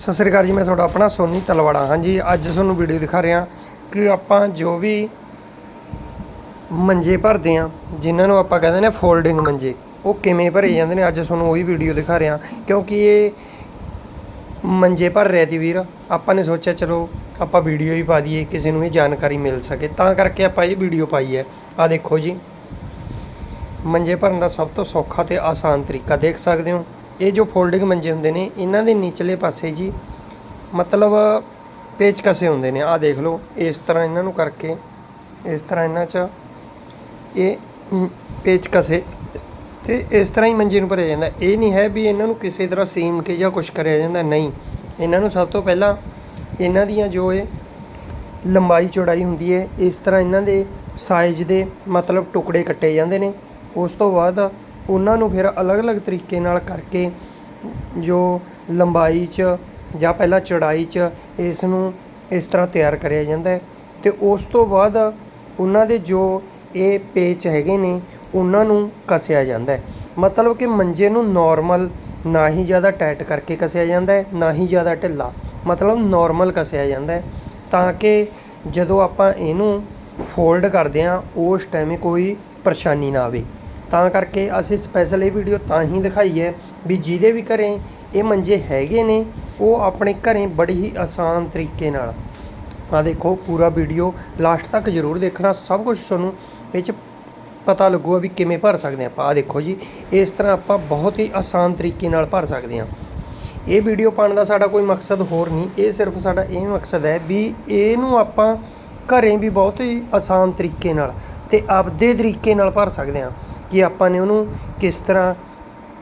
ਸਤਿ ਸ੍ਰੀ ਅਕਾਲ ਜੀ, ਮੈਂ ਤੁਹਾਡਾ ਆਪਣਾ ਸੋਨੀ ਤਲਵਾੜਾ। ਹਾਂਜੀ, ਅੱਜ ਤੁਹਾਨੂੰ ਵੀਡੀਓ ਦਿਖਾ ਰਿਹਾ ਕਿ ਆਪਾਂ ਜੋ ਵੀ ਮੰਜੇ ਭਰਦੇ ਆ ਜਿਨ੍ਹਾਂ ਨੂੰ ਆਪਾਂ ਕਹਿੰਦੇ ਨੇ ਫੋਲਡਿੰਗ ਮੰਜੇ, ਉਹ ਕਿਵੇਂ ਭਰੇ ਜਾਂਦੇ ਨੇ, ਅੱਜ ਤੁਹਾਨੂੰ ਉਹੀ ਵੀਡੀਓ ਦਿਖਾ ਰਿਹਾ। ਕਿਉਂਕਿ ਇਹ ਮੰਜੇ ਭਰ ਰਿਹਾ ਤੀ ਵੀਰ, ਆਪਾਂ ਨੇ ਸੋਚਿਆ ਚਲੋ ਆਪਾਂ ਵੀਡੀਓ ਹੀ ਪਾ ਦਈਏ, ਕਿਸੇ ਨੂੰ ਇਹ ਜਾਣਕਾਰੀ ਮਿਲ ਸਕੇ। ਤਾਂ ਕਰਕੇ ਆਪਾਂ ਇਹ ਵੀਡੀਓ ਪਾਈ ਹੈ। ਆ ਦੇਖੋ ਜੀ, ਮੰਜੇ ਭਰਨ ਦਾ ਸਭ ਤੋਂ ਸੌਖਾ ਤੇ ਆਸਾਨ ਤਰੀਕਾ ਦੇਖ ਸਕਦੇ ਹੋ। ਇਹ ਜੋ ਫੋਲਡਿੰਗ ਮੰਜੇ ਹੁੰਦੇ ਨੇ ਇਹਨਾਂ ਦੇ ਨੀਚਲੇ ਪਾਸੇ ਜੀ ਮਤਲਬ ਪੇਚਕਸੇ ਹੁੰਦੇ ਨੇ। ਆਹ ਦੇਖ ਲਓ ਇਸ ਤਰ੍ਹਾਂ ਇਹਨਾਂ ਨੂੰ ਕਰਕੇ ਇਸ ਤਰ੍ਹਾਂ ਇਹਨਾਂ 'ਚ ਇਹ ਮ, ਪੇਚਕਸੇ ਤੇ ਇਸ ਤਰ੍ਹਾਂ ਹੀ ਮੰਜੇ ਨੂੰ ਭਰਿਆ ਜਾਂਦਾ। ਇਹ ਨਹੀਂ ਹੈ ਵੀ ਇਹਨਾਂ ਨੂੰ ਕਿਸੇ ਤਰ੍ਹਾਂ ਸੀਮ ਕੇ ਜਾਂ ਕੁਝ ਕਰਿਆ ਜਾਂਦਾ ਨਹੀਂ। ਇਹਨਾਂ ਨੂੰ ਸਭ ਤੋਂ ਪਹਿਲਾਂ ਇਹਨਾਂ ਦੀਆਂ ਜੋ ਇਹ ਲੰਬਾਈ ਚੌੜਾਈ ਹੁੰਦੀ ਹੈ ਇਸ ਤਰ੍ਹਾਂ ਇਹਨਾਂ ਦੇ ਸਾਈਜ਼ ਦੇ ਮਤਲਬ ਟੁਕੜੇ ਕੱਟੇ ਜਾਂਦੇ ਨੇ। ਉਸ ਤੋਂ ਬਾਅਦ ਉਹਨਾਂ ਨੂੰ ਫਿਰ ਅਲੱਗ-ਅਲੱਗ ਤਰੀਕੇ ਨਾਲ ਕਰਕੇ ਜੋ ਲੰਬਾਈ 'ਚ ਜਾਂ ਪਹਿਲਾਂ ਚੌੜਾਈ 'ਚ ਇਸ ਨੂੰ ਇਸ ਤਰ੍ਹਾਂ ਤਿਆਰ ਕਰਿਆ ਜਾਂਦਾ ਹੈ ਤੇ ਉਸ ਤੋਂ ਬਾਅਦ ਉਹਨਾਂ ਦੇ ਜੋ ਇਹ ਪੇਚ ਹੈਗੇ ਨੇ, ਉਹਨਾਂ ਨੂੰ ਕੱਸਿਆ ਜਾਂਦਾ ਹੈ। ਮਤਲਬ ਕਿ ਮੰਜੇ ਨੂੰ ਨੋਰਮਲ ਨਾ ਹੀ ਜ਼ਿਆਦਾ ਟਾਈਟ ਕਰਕੇ ਕੱਸਿਆ ਜਾਂਦਾ ਹੈ, ਨਾ ਹੀ ਜ਼ਿਆਦਾ ਢਿੱਲਾ, ਮਤਲਬ ਨੋਰਮਲ ਕੱਸਿਆ ਜਾਂਦਾ ਹੈ, ਤਾਂ ਕਿ ਜਦੋਂ ਆਪਾਂ ਇਹਨੂੰ ਫੋਲਡ ਕਰਦੇ ਹਾਂ, ਉਸ ਟਾਈਮ ਕੋਈ ਪਰੇਸ਼ਾਨੀ ਨਾ ਆਵੇ। ਤਾਂ ਕਰਕੇ ਅਸੀਂ ਸਪੈਸ਼ਲ ਇਹ ਵੀਡੀਓ ਤਾਂ ਹੀ ਦਿਖਾਈ ਹੈ ਵੀ ਜਿਹਦੇ ਵੀ ਘਰੇ ਇਹ ਮੰਜੇ ਹੈਗੇ ਨੇ, ਉਹ ਆਪਣੇ ਘਰੇ ਬੜੀ ਹੀ ਆਸਾਨ ਤਰੀਕੇ ਨਾਲ। ਆ ਦੇਖੋ, ਪੂਰਾ ਵੀਡੀਓ ਲਾਸਟ ਤੱਕ ਜ਼ਰੂਰ ਦੇਖਣਾ, ਸਭ ਕੁਝ ਤੁਹਾਨੂੰ ਵਿੱਚ ਪਤਾ ਲੱਗੂਗਾ ਵੀ ਕਿਵੇਂ ਭਰ ਸਕਦੇ ਆਪਾਂ। ਆ ਦੇਖੋ ਜੀ, ਇਸ ਤਰ੍ਹਾਂ ਆਪਾਂ ਬਹੁਤ ਹੀ ਆਸਾਨ ਤਰੀਕੇ ਨਾਲ ਭਰ ਸਕਦੇ ਹਾਂ। ਇਹ ਵੀਡੀਓ ਪਾਉਣ ਦਾ ਸਾਡਾ ਕੋਈ ਮਕਸਦ ਹੋਰ ਨਹੀਂ, ਇਹ ਸਿਰਫ ਸਾਡਾ ਇਹ ਮਕਸਦ ਹੈ ਵੀ ਇਹਨੂੰ ਆਪਾਂ ਘਰੇ ਵੀ ਬਹੁਤ ਹੀ ਆਸਾਨ ਤਰੀਕੇ ਨਾਲ ਅਤੇ ਆਪਦੇ ਤਰੀਕੇ ਨਾਲ ਭਰ ਸਕਦੇ ਹਾਂ ਕਿ ਆਪਾਂ ਨੇ ਉਹਨੂੰ ਕਿਸ ਤਰ੍ਹਾਂ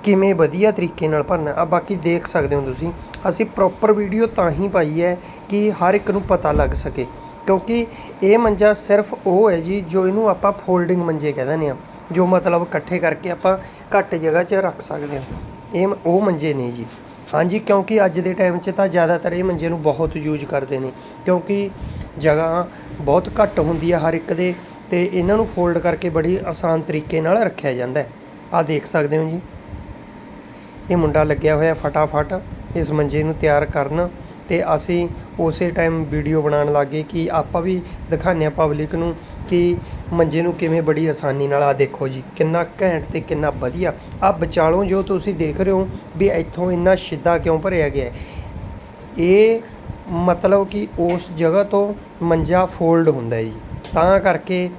ਕਿਵੇਂ ਵਧੀਆ ਤਰੀਕੇ ਨਾਲ ਭਰਨਾ। ਆ ਬਾਕੀ ਦੇਖ ਸਕਦੇ ਹੋ ਤੁਸੀਂ, ਅਸੀਂ ਪ੍ਰੋਪਰ ਵੀਡੀਓ ਤਾਂ ਹੀ ਪਾਈ ਹੈ ਕਿ ਹਰ ਇੱਕ ਨੂੰ ਪਤਾ ਲੱਗ ਸਕੇ। ਕਿਉਂਕਿ ਇਹ ਮੰਜਾ ਸਿਰਫ ਉਹ ਹੈ ਜੀ ਜੋ ਇਹਨੂੰ ਆਪਾਂ ਫੋਲਡਿੰਗ ਮੰਜੇ ਕਹਿ ਦਿੰਦੇ ਆ ਜੋ ਮਤਲਬ ਇਕੱਠੇ ਕਰਕੇ ਆਪਾਂ ਘੱਟ ਜਗ੍ਹਾ 'ਚ ਰੱਖ ਸਕਦੇ ਹਾਂ। ਇਹ ਉਹ ਮੰਜੇ ਨੇ ਜੀ। ਹਾਂਜੀ, ਕਿਉਂਕਿ ਅੱਜ ਦੇ ਟਾਈਮ 'ਚ ਤਾਂ ਜ਼ਿਆਦਾਤਰ ਇਹ ਮੰਜੇ ਨੂੰ ਬਹੁਤ ਯੂਜ਼ ਕਰਦੇ ਨੇ। ਕਿਉਂਕਿ ਜਗ੍ਹਾ ਬਹੁਤ ਘੱਟ ਹੁੰਦੀ ਆ ਹਰ ਇੱਕ ਦੇ ਤੇ ਇਹਨਾਂ ਨੂੰ ਫੋਲਡ ਕਰਕੇ ਬੜੀ ਆਸਾਨ ਤਰੀਕੇ ਨਾਲ ਰੱਖਿਆ ਜਾਂਦਾ ਹੈ। ਆ ਦੇਖ ਸਕਦੇ ਹੋ ਜੀ। ਇਹ ਮੁੰਡਾ ਲੱਗਿਆ ਹੋਇਆ ਫਟਾਫਟ, ਇਸ ਮੰਜੇ ਨੂੰ ਤਿਆਰ ਕਰਨ ਤੇ ਅਸੀਂ ਉਸੇ ਟਾਈਮ ਵੀਡੀਓ ਬਣਾਉਣ ਲੱਗੇ ਕਿ ਆਪਾਂ ਵੀ ਦਿਖਾਉਂਦੇ ਹਾਂ ਪਬਲਿਕ ਨੂੰ ਕਿ ਮੰਜੇ ਨੂੰ ਕਿਵੇਂ ਬੜੀ ਆਸਾਨੀ ਨਾਲ ਆ ਦੇਖੋ ਜੀ, ਕਿੰਨਾ ਘੈਂਟ ਤੇ ਕਿੰਨਾ ਵਧੀਆ। ਆ ਵਿਚਾਲੋਂ ਜੋ ਤੁਸੀਂ ਦੇਖ ਰਹੇ ਹੋ ਵੀ ਇੱਥੋਂ ਇੰਨਾ ਸਿੱਧਾ ਕਿਉਂ ਭਰਿਆ ਗਿਆ ਇਹ ਮਤਲਬ ਕਿ ਉਸ ਜਗ੍ਹਾ ਤੋਂ ਮੰਜਾ ਫੋਲਡ ਹੁੰਦਾ ਜੀ। ਤਾਂ ਕਰਕੇ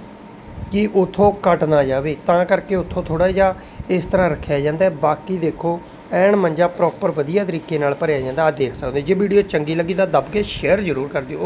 ਕਿ ਉਥੋਂ ਕੱਟ ਨਾ ਜਾਵੇ। ਤਾਂ ਕਰਕੇ ਉਥੋਂ ਥੋੜਾ ਜਿਹਾ ਇਸ ਤਰ੍ਹਾਂ ਰੱਖਿਆ ਜਾਂਦਾ ਬਾਕੀ ਦੇਖੋ, ਐਨ ਮੰਜਾ ਪ੍ਰੋਪਰ ਵਧੀਆ ਤਰੀਕੇ ਨਾਲ ਭਰਿਆ ਜਾਂਦਾ। ਆ ਦੇਖ ਸਕਦੇ ਹੋ। ਜੇ ਵੀਡੀਓ ਚੰਗੀ ਲੱਗੀ ਤਾਂ ਦੱਬ ਕੇ ਸ਼ੇਅਰ ਜ਼ਰੂਰ ਕਰ ਦਿਓ।